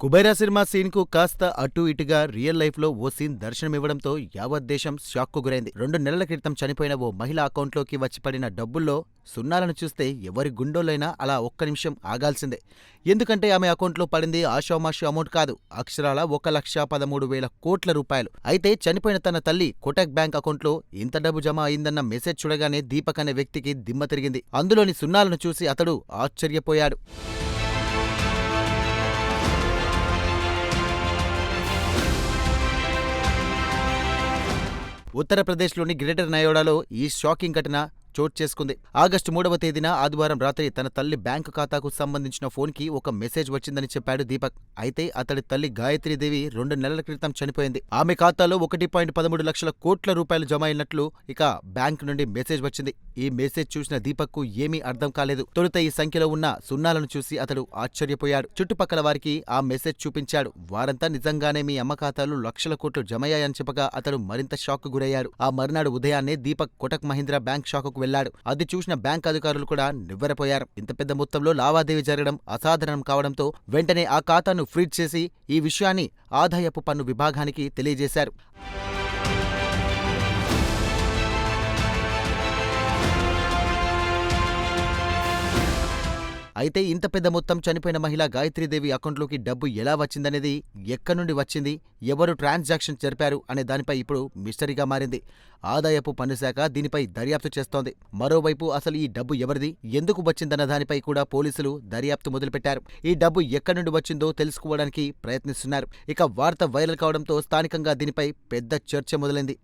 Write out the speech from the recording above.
కుబైరా cinema సీన్కు కాస్త అటు ఇటుగా రియల్ లైఫ్లో ఓ సీన్ దర్శనమివ్వడంతో యావత్ దేశం షాక్కు గురైంది. రెండు నెలల క్రితం చనిపోయిన ఓ మహిళ అకౌంట్లోకి వచ్చి పడిన డబ్బుల్లో సున్నాలను చూస్తే ఎవరి గుండోలైనా అలా ఒక్క నిమిషం ఆగాల్సిందే. ఎందుకంటే ఆమె అకౌంట్లో పడింది ఆషామాషి అమౌంట్ కాదు. అక్షరాల ఒక లక్ష పదమూడు వేల కోట్ల రూపాయలు. అయితే చనిపోయిన తన తల్లి కోటక్ బ్యాంక్ అకౌంట్లో ఇంత డబ్బు జమ అయిందన్న మెసేజ్ చూడగానే దీపక్ అనే వ్యక్తికి దిమ్మ తిరిగింది. అందులోని సున్నాలను చూసి అతడు ఆశ్చర్యపోయాడు. ఉత్తరప్రదేశ్లోని గ్రేటర్ నయోడాలో ఈ షాకింగ్ ఘటన చోటు చేసుకుంది. ఆగస్టు మూడవ తేదీన ఆదివారం రాత్రి తన తల్లి బ్యాంకు ఖాతాకు సంబంధించిన ఫోన్కి ఒక మెసేజ్ వచ్చిందని చెప్పాడు దీపక్. అయితే అతడి తల్లి గాయత్రీదేవి రెండు నెలల క్రితం చనిపోయింది. ఆమె ఖాతాలో ఒకటి పాయింట్ పదమూడు లక్షల కోట్ల రూపాయలు జమ అయినట్లు ఇక బ్యాంకు నుండి మెసేజ్ వచ్చింది. ఈ మెసేజ్ చూసిన దీపక్కు ఏమీ అర్థం కాలేదు. తొలుత ఈ సంఖ్యలో ఉన్న సున్నాలను చూసి అతడు ఆశ్చర్యపోయాడు. చుట్టుపక్కల వారికి ఆ మెసేజ్ చూపించాడు. వారంతా నిజంగానే మీ అమ్మ ఖాతాలో లక్షల కోట్లు జమయ్యాయని చెప్పగా అతడు మరింత షాక్ గురయ్యారు ఆ మరునాడు ఉదయాన్నే దీపక్ కొటక్ మహీంద్రా బ్యాంక్ షాకుకు వెళ్ళాడు అది చూసిన బ్యాంక్ అధికారులు కూడా నివ్వెరపోయారు. ఇంత పెద్ద మొత్తంలో లావాదేవీ జరగడం అసాధారణం కావడంతో వెంటనే ఆ ఖాతాను ఫ్రీజ్ చేసి ఈ విషయాన్ని ఆదాయపు పన్ను విభాగానికి తెలియజేశారు. అయితే ఇంత పెద్ద మొత్తం చనిపోయిన మహిళ గాయత్రీదేవి అకౌంట్లోకి డబ్బు ఎలా వచ్చిందనేది ఎక్కడి నుండి వచ్చింది ఎవరు ట్రాన్సాక్షన్ జరిపారు అనే దానిపై ఇప్పుడు మిస్టరీగా మారింది. ఆదాయపు పన్ను శాఖ దీనిపై దర్యాప్తు చేస్తోంది. మరోవైపు అసలు ఈ డబ్బు ఎవరిది ఎందుకు వచ్చిందన్న దానిపై కూడా పోలీసులు దర్యాప్తు మొదలుపెట్టారు. ఈ డబ్బు ఎక్కడి నుండి వచ్చిందో తెలుసుకోవడానికి ప్రయత్నిస్తున్నారు. ఇక వార్త వైరల్ కావడంతో స్థానికంగా దీనిపై పెద్ద చర్చ మొదలైంది.